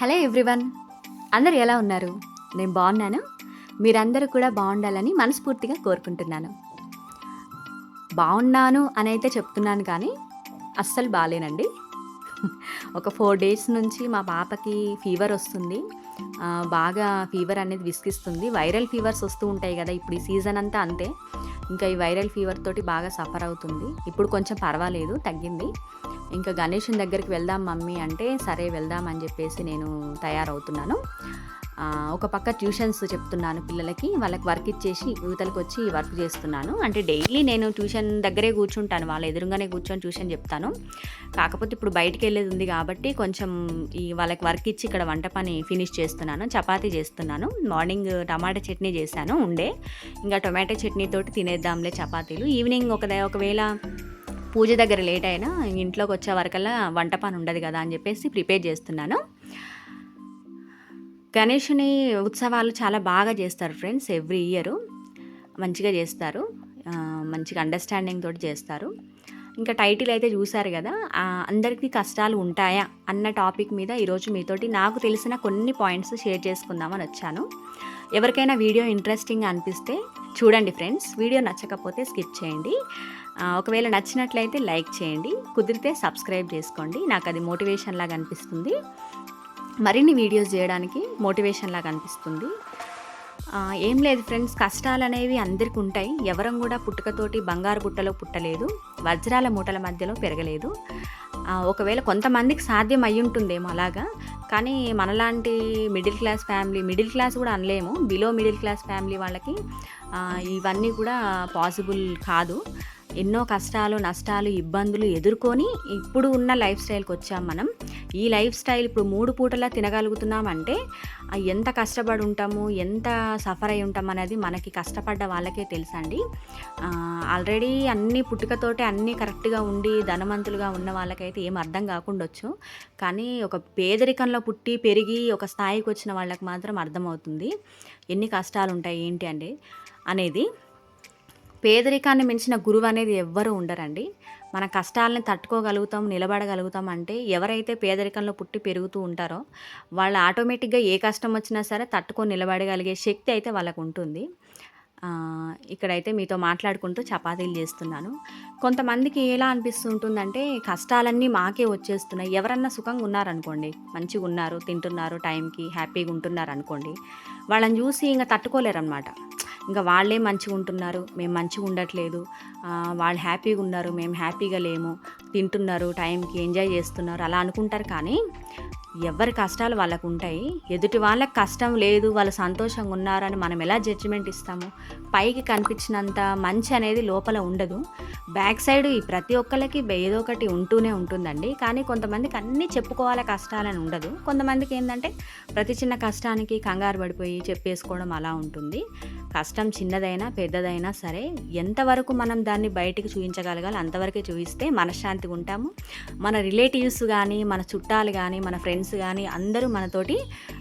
Hello everyone. అందరు ఎలా ఉన్నారు? నేను బాగున్నాను. మీరందరూ కూడా బాగుండాలని మనస్ఫూర్తిగా కోరుకుంటున్నాను. బాగున్నాను అని అయితే చెప్తున్నాను కానీ అస్సలు బాగాలేనండి ఒక ఫోర్ డేస్ నుంచి మా పాపకి ఫీవర్ వస్తుంది. బాగా ఫీవర్ అనేది విసిగిస్తుంది. వైరల్ ఫీవర్స్ వస్తూ ఉంటాయి కదా ఇప్పుడు ఈ సీజన్ అంతా అంతే. ఇంకా ఈ వైరల్ ఫీవర్ తోటి బాగా సఫర్ అవుతుంది. ఇప్పుడు కొంచెం పర్వాలేదు తగ్గింది. ఇంకా గణేషన్ దగ్గరికి వెళ్దాం మమ్మీ అంటే సరే వెళ్దాం అని చెప్పేసి నేను తయారవుతున్నాను. ఒక పక్క ట్యూషన్స్ చెప్తున్నాను పిల్లలకి వాళ్ళకి వర్క్ ఇచ్చేసి యువతలకు వచ్చి వర్క్ చేస్తున్నాను. అంటే డైలీ నేను ట్యూషన్ దగ్గరే కూర్చుంటాను వాళ్ళ ఎదురుగానే కూర్చొని ట్యూషన్ చెప్తాను. కాకపోతే ఇప్పుడు బయటికి వెళ్ళేది ఉంది కాబట్టి కొంచెం ఈ వాళ్ళకి వర్క్ ఇచ్చి ఇక్కడ వంట పని ఫినిష్ చేస్తున్నాను చపాతీ చేస్తున్నాను. మార్నింగ్ టమాటా చట్నీ చేశాను ఉండే. ఇంకా టొమాటో చట్నీతోటి తినేద్దాంలే చపాతీలు. ఈవినింగ్ ఒక ఒకవేళ పూజ దగ్గర లేట్ అయినా ఇంట్లోకి వచ్చే వరకల్లా వంట పని ఉండదు కదా అని చెప్పేసి ప్రిపేర్ చేస్తున్నాను. గణేషుని ఉత్సవాలు చాలా బాగా చేస్తారు ఫ్రెండ్స్ ఎవ్రీ ఇయర్ మంచిగా చేస్తారు. మంచిగా అండర్స్టాండింగ్ తోటి చేస్తారు. ఇంకా టైటిల్ అయితే చూశారు కదా అందరికీ కష్టాలు ఉంటాయా అన్న టాపిక్ మీద ఈరోజు మీతోటి నాకు తెలిసిన కొన్ని పాయింట్స్ షేర్ చేసుకుందామని వచ్చాను. ఎవరికైనా వీడియో ఇంట్రెస్టింగ్ అనిపిస్తే చూడండి ఫ్రెండ్స్ వీడియో నచ్చకపోతే స్కిప్ చేయండి. ఒకవేళ నచ్చినట్లయితే లైక్ చేయండి కుదిరితే సబ్స్క్రైబ్ చేసుకోండి. నాకు అది మోటివేషన్ లాగా అనిపిస్తుంది. మరిన్ని వీడియోస్ చేయడానికి మోటివేషన్ లాగా అనిపిస్తుంది. ఏం లేదు ఫ్రెండ్స్ కష్టాలు అనేవి అందరికీ ఉంటాయి. ఎవరం కూడా పుట్టుకతోటి బంగారు బుట్టలో పుట్టలేదు. వజ్రాల మూటల మధ్యలో పెరగలేదు. ఒకవేళ కొంతమందికి సాధ్యం అయి ఉంటుందేమో అలాగా. కానీ మనలాంటి middle class family middle class కూడా అనలేము. బిలో మిడిల్ క్లాస్ ఫ్యామిలీ వాళ్ళకి ఇవన్నీ కూడా పాసిబుల్ కాదు. ఎన్నో కష్టాలు నష్టాలు ఇబ్బందులు ఎదుర్కొని ఇప్పుడు ఉన్న లైఫ్ స్టైల్కి వచ్చాం మనం. ఈ లైఫ్ స్టైల్ ఇప్పుడు మూడు పూటలా తినగలుగుతున్నామంటే అంటే ఎంత కష్టపడి ఉంటాము ఎంత సఫర్ అయి ఉంటాం అనేది మనకి కష్టపడ్డ వాళ్ళకే తెలుసండి. ఆల్రెడీ అన్ని పుట్టుకతోటే అన్నీ కరెక్ట్గా ఉండి ధనవంతులుగా ఉన్న వాళ్ళకైతే ఏం అర్థం కాకుండొచ్చు. కానీ ఒక పేదరికంలో పుట్టి పెరిగి ఒక స్థాయికి వచ్చిన వాళ్ళకి మాత్రం అర్థమవుతుంది. ఎన్ని కష్టాలు ఉంటాయి ఏంటి అండి? అనేది పేదరికాన్ని మించిన గురువు అనేది ఎవ్వరూ ఉండరండి. మన కష్టాలని తట్టుకోగలుగుతాం నిలబడగలుగుతాం అంటే ఎవరైతే పేదరికంలో పుట్టి పెరుగుతూ ఉంటారో వాళ్ళు ఆటోమేటిక్గా ఏ కష్టం వచ్చినా సరే తట్టుకొని నిలబడగలిగే శక్తి అయితే వాళ్ళకు ఉంటుంది. ఇక్కడైతే మీతో మాట్లాడుకుంటూ చపాతీలు చేస్తున్నాను. కొంతమందికి ఎలా అనిపిస్తుంటుందంటే కష్టాలన్నీ మాకే వచ్చేస్తున్నాయి. ఎవరన్నా సుఖంగా ఉన్నారనుకోండి మంచిగా ఉన్నారు తింటున్నారు టైంకి హ్యాపీగా ఉంటున్నారు అనుకోండి వాళ్ళని చూసి ఇంకా తట్టుకోలేరన్నమాట. ఇంకా వాళ్ళే మంచిగా ఉంటున్నారు. మేము మంచిగా ఉండట్లేదు. వాళ్ళు హ్యాపీగా ఉన్నారు. మేము హ్యాపీగా లేము. తింటున్నారు. టైంకి ఎంజాయ్ చేస్తున్నారు. అలా అనుకుంటారు కానీ ఎవరి కష్టాలు వాళ్ళకు ఉంటాయి. ఎదుటి వాళ్ళకి కష్టం లేదు. వాళ్ళు సంతోషంగా ఉన్నారని మనం ఎలా జడ్జిమెంట్ ఇస్తాము? పైకి కనిపించినంత మంచి అనేది లోపల ఉండదు. బ్యాక్ సైడ్ ఈ ప్రతి ఒక్కరికి ఏదో ఒకటి ఉంటూనే ఉంటుందండి. కానీ కొంతమందికి అన్నీ చెప్పుకోవాలి కష్టాలని ఉండదు. కొంతమందికి ఏంటంటే ప్రతి చిన్న కష్టానికి కంగారు పడిపోయి చెప్పేసుకోవడం అలా ఉంటుంది. కష్టం చిన్నదైనా పెద్దదైనా సరే ఎంతవరకు మనం దాన్ని బయటికి చూపించగలగాలి అంతవరకే చూపిస్తే మనశ్శాంతిగా ఉంటాము. మన రిలేటివ్స్ కానీ మన చుట్టాలు కానీ మన ఫ్రెండ్స్ కానీ అందరూ మనతోటి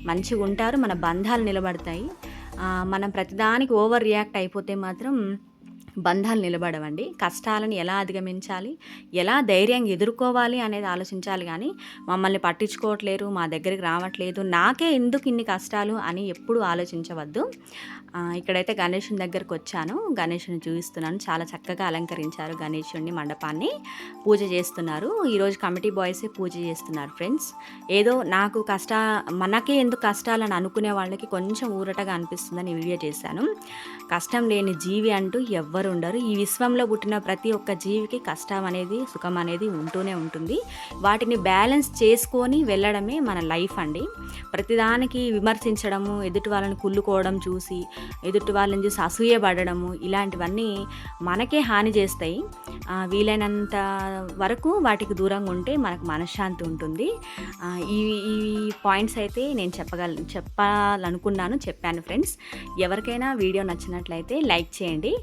మంచిగా ఉంటారు మన బంధాలు నిలబడతాయి. మనం ప్రతిదానికి ఓవర్ రియాక్ట్ అయిపోతే మాత్రం బంధాలు నిలబడవండి. కష్టాలను ఎలా అధిగమించాలి? ఎలా ధైర్యంగా ఎదుర్కోవాలి అనేది ఆలోచించాలి కానీ మమ్మల్ని పట్టించుకోవట్లేరు మా దగ్గరికి రావట్లేదు నాకే ఎందుకు ఇన్ని కష్టాలు అని ఎప్పుడు ఆలోచించవద్దు. ఇక్కడైతే గణేషుని దగ్గరకు వచ్చాను. గణేషుని చూపిస్తున్నాను. చాలా చక్కగా అలంకరించారు గణేషుని మండపాన్ని. పూజ చేస్తున్నారు. ఈరోజు కమిటీ బాయ్సే పూజ చేస్తున్నారు ఫ్రెండ్స్. ఏదో నాకు కష్ట మనకే ఎందుకు కష్టాలని అనుకునే వాళ్ళకి కొంచెం ఊరటగా అనిపిస్తుందని వీడియో చేశాను. కష్టం లేని జీవి అంటూ ఎవ్వరు ఉండరు. ఈ విశ్వంలో పుట్టిన ప్రతి ఒక్క జీవికి కష్టం అనేది సుఖం అనేది ఉంటూనే ఉంటుంది. వాటిని బ్యాలెన్స్ చేసుకొని వెళ్ళడమే మన లైఫ్ అండి. ప్రతిదానికి విమర్శించడము ఎదుటి వాళ్ళని కుళ్ళుకోవడం చూసి ఎదుటి వాళ్ళని చూసి అసూయపడడము ఇలాంటివన్నీ మనకే హాని చేస్తాయి. వీలైనంత వరకు వాటికి దూరంగా ఉంటే మనకు మనశ్శాంతి ఉంటుంది. ఈ ఈ పాయింట్స్ అయితే నేను చెప్పగల చెప్పాలనుకున్నాను చెప్పాను ఫ్రెండ్స్. ఎవరికైనా వీడియో నచ్చినట్లయితే లైక్ చేయండి.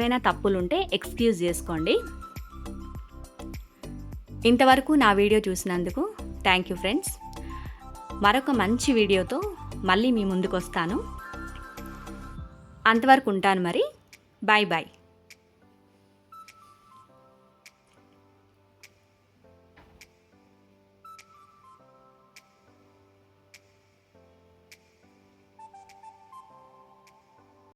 ఏమైనా తప్పులుంటే ఎక్స్క్యూజ్ చేసుకోండి. ఇంతవరకు నా వీడియో చూసినందుకు థ్యాంక్ యూ ఫ్రెండ్స్. మరొక మంచి వీడియోతో మళ్ళీ మీ ముందుకు వస్తాను అంతవరకు ఉంటాను మరి. Bye bye.